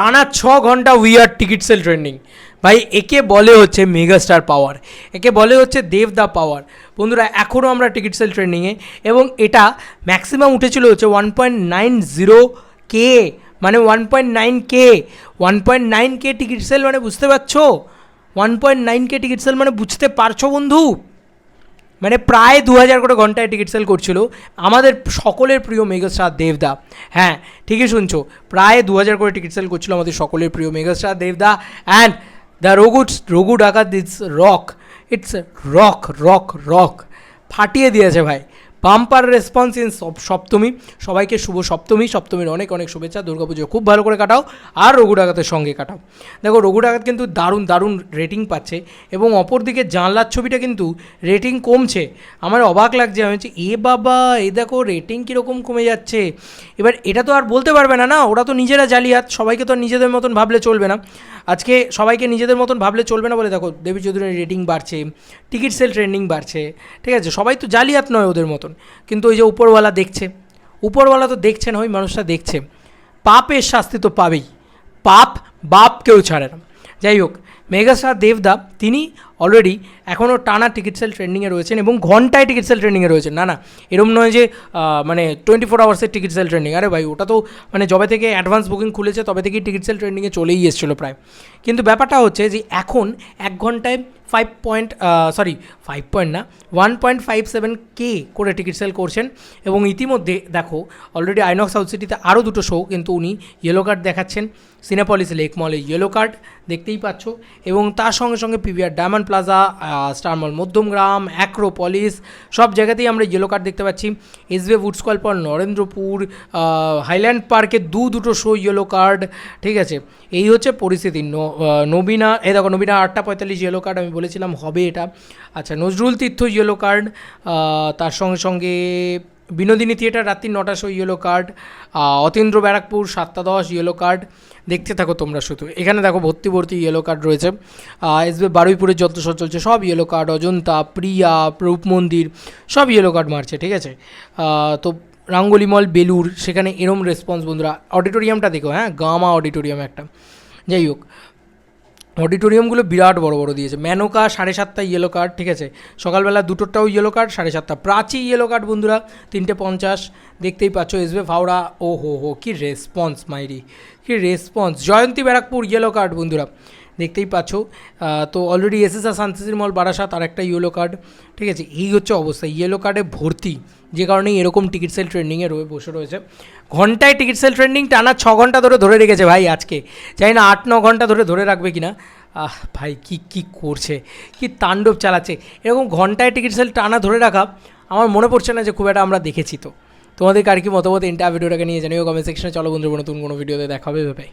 টানা ছ ঘণ্টা উইয়ার টিকিট সেল ট্রেন্ডিং ভাই, একে বলে হচ্ছে মেগাস্টার পাওয়ার একে বলে হচ্ছে দেবদা পাওয়ার বন্ধুরা এখনও আমরা টিকিট সেল ট্রেন্ডিংয়ে এবং এটা ম্যাক্সিমাম উঠেছিল হচ্ছে one point nine zero K মানে one point nine K one point nine K ticket sale মানে বুঝতে পারছ? One point nine K ticket sale মানে বুঝতে পারছ, বন্ধু? মানে প্রায় দু হাজার করে ঘন্টায় টিকিট সেল করছিল। আমাদের সকলের প্রিয় মেগাস্টার দেবদা। হ্যাঁ ঠিকই শুনছো। প্রায় দু হাজার করে টিকিট সেল করছিল আমাদের সকলের প্রিয় মেগাস্টার দেবদা। And the Raghu Raghu Dakat it's rock it's rock rock rock ফাটিয়ে দিয়েছে ভাই। Bumper response in Saptami. সবাইকে শুভ সপ্তমী, সপ্তমীর অনেক অনেক শুভেচ্ছা। দুর্গাপুজো খুব ভালো করে কাটাও আর রঘু ডাকাতের সঙ্গে কাটাও। দেখো, রঘু ডাকাত কিন্তু দারুণ দারুণ রেটিং পাচ্ছে এবং অপরদিকে জানলার ছবিটা কিন্তু রেটিং কমছে। আমার অবাক লাগছে, আমি হচ্ছে এ বাবা, এ দেখো রেটিং কীরকম কমে যাচ্ছে। এবার এটা তো আর বলতে পারবে না না? ওরা তো নিজেরা জালিয়াত, সবাইকে তো নিজেদের মতন ভাবলে চলবে না। আজকে সবাইকে নিজেদের মতন ভাবলে চলবে না বলে দেখো, দেবী চৌধুরীর রেটিং বাড়ছে টিকিট সেল ট্রেন্ডিং বাড়ছে, ঠিক আছে? সবাই তো জালিয়াত নয় ওদের মতন। কিন্তু ওই যে উপরওয়ালা দেখছে। উপরওয়ালা তো দেখছে না, ওই মানুষটা দেখছে। পাপের শাস্তি তো পাবেই। পাপ বাপ কেউ ছাড়ে না। যাই হোক মেগাস্টার দেবদা, তিনি অলরেডি এখনও টানা টিকিট সেল ট্রেন্ডিংয়ে রয়েছেন এবং ঘন্টায় টিকিট সেল ট্রেন্ডিংয়ে রয়েছেন। না না, এরম নয় যে মানে টোয়েন্টি ফোর আওয়ার্সের টিকিট সেল ট্রেন্ডিং আরে ভাই, ওটা তো মানে যবে থেকে অ্যাডভান্স বুকিং খুলেছে, তবে থেকেই টিকিট সেল ট্রেন্ডিংয়ে চলেই এসেছিল প্রায়। কিন্তু ব্যাপারটা হচ্ছে যে এখন এক ঘন্টায় five point sorry five point না one point five seven K করে টিকিট সেল করছেন। এবং ইতিমধ্যে দেখো অলরেডি আইনক্স সাউথ সিটিতে আরও দুটো শো কিন্তু উনি ইয়েলো কার্ড দেখাচ্ছেন। সিনেপলিস লেক মলে ইয়েলো কার্ড দেখতেই পাচ্ছ। এবং তার সঙ্গে সঙ্গে PVR diamond plaza star mall Madhyamgram Acropolis সব জায়গাতেই আমরা ইয়েলো কার্ড দেখতে পাচ্ছি। এসবে উডসকল পর নরেন্দ্রপুর হাইল্যান্ড পার্কে দু দুটো শো ইয়েলো কার্ড ঠিক আছে? এই হচ্ছে পরিস্থিতি। নবীনা, এই দেখো, নবীনা আটটা পঁয়তাল্লিশ ইয়েলো কার্ড আমি বলেছিলাম, হবে এটা। আচ্ছা নজরুল তীর্থ ইয়েলো কার্ড তার সঙ্গে সঙ্গে বিনোদিনী থিয়েটার রাত্রি নটা show yellow card Atindra Barrackpore সাতটা দশ ইয়েলো কার্ড দেখতে থাকো তোমরা শুধু। এখানে দেখো ভর্তি ভর্তি ইয়েলো কার্ড রয়েছে। এসবি বারুইপুরের যত শো চলছে। সব ইয়েলো কার্ড অজন্তা, প্রিয়া, রূপ মন্দির, সব ইয়েলো কার্ড মারছে, ঠিক আছে? তো রাঙ্গলি মল বেলুর সেখানে এরম রেসপন্স বন্ধুরা। অডিটোরিয়ামটা দেখো হ্যাঁ? গামা অডিটোরিয়াম একটা। যাই হোক অডিটোরিয়ামগুলো বিরাট বড় বড় দিয়েছে। ম্যানোকা সাড়ে সাতটা ইয়েলো কার্ড ঠিক আছে? সকালবেলা দুটোটাও ইয়েলো কার্ড সাড়ে সাতটা। প্রাচী ইয়েলো কার্ড বন্ধুরা, তিনটে পঞ্চাশ, দেখতেই পাচ্ছ এসবে ভাওড়া ও হো হো কী রেসপন্স মাইরি, কী response Jayanti Barrackpore yellow card বন্ধুরা। দেখতেই পাচ্ছ। তো অলরেডি এসএসআর শান্তিসির মল বারাসাত আর একটা ইয়েলো কার্ড ঠিক আছে? এই হচ্ছে অবস্থা। ইয়েলো কার্ডে ভর্তি, যে কারণেই এরকম টিকিট সেল ট্রেন্ডিংয়ে রয়ে, বসে রয়েছে। ঘন্টায় টিকিট সেল ট্রেন্ডিং টানা ছ ঘণ্টা ধরে ধরে রেখেছে ভাই আজকে। জানি না আট, ন ঘণ্টা ধরে ধরে রাখবে কিনা। আহ, ভাই কি কি করছে? কি তাণ্ডব চালাচ্ছে? এরকম ঘন্টায় টিকিট সেল টানা ধরে রাখা, আমার মনে পড়ছে না যে খুব একটা আমরা দেখেছি তো। তোমাদের কার কি মতামত? ইন্টার ভিডিওটাকে নিয়ে জানিও কমেন্ট সেকশনে চলো বন্ধু নতুন কোনো ভিডিওতে দেখাবে ভাই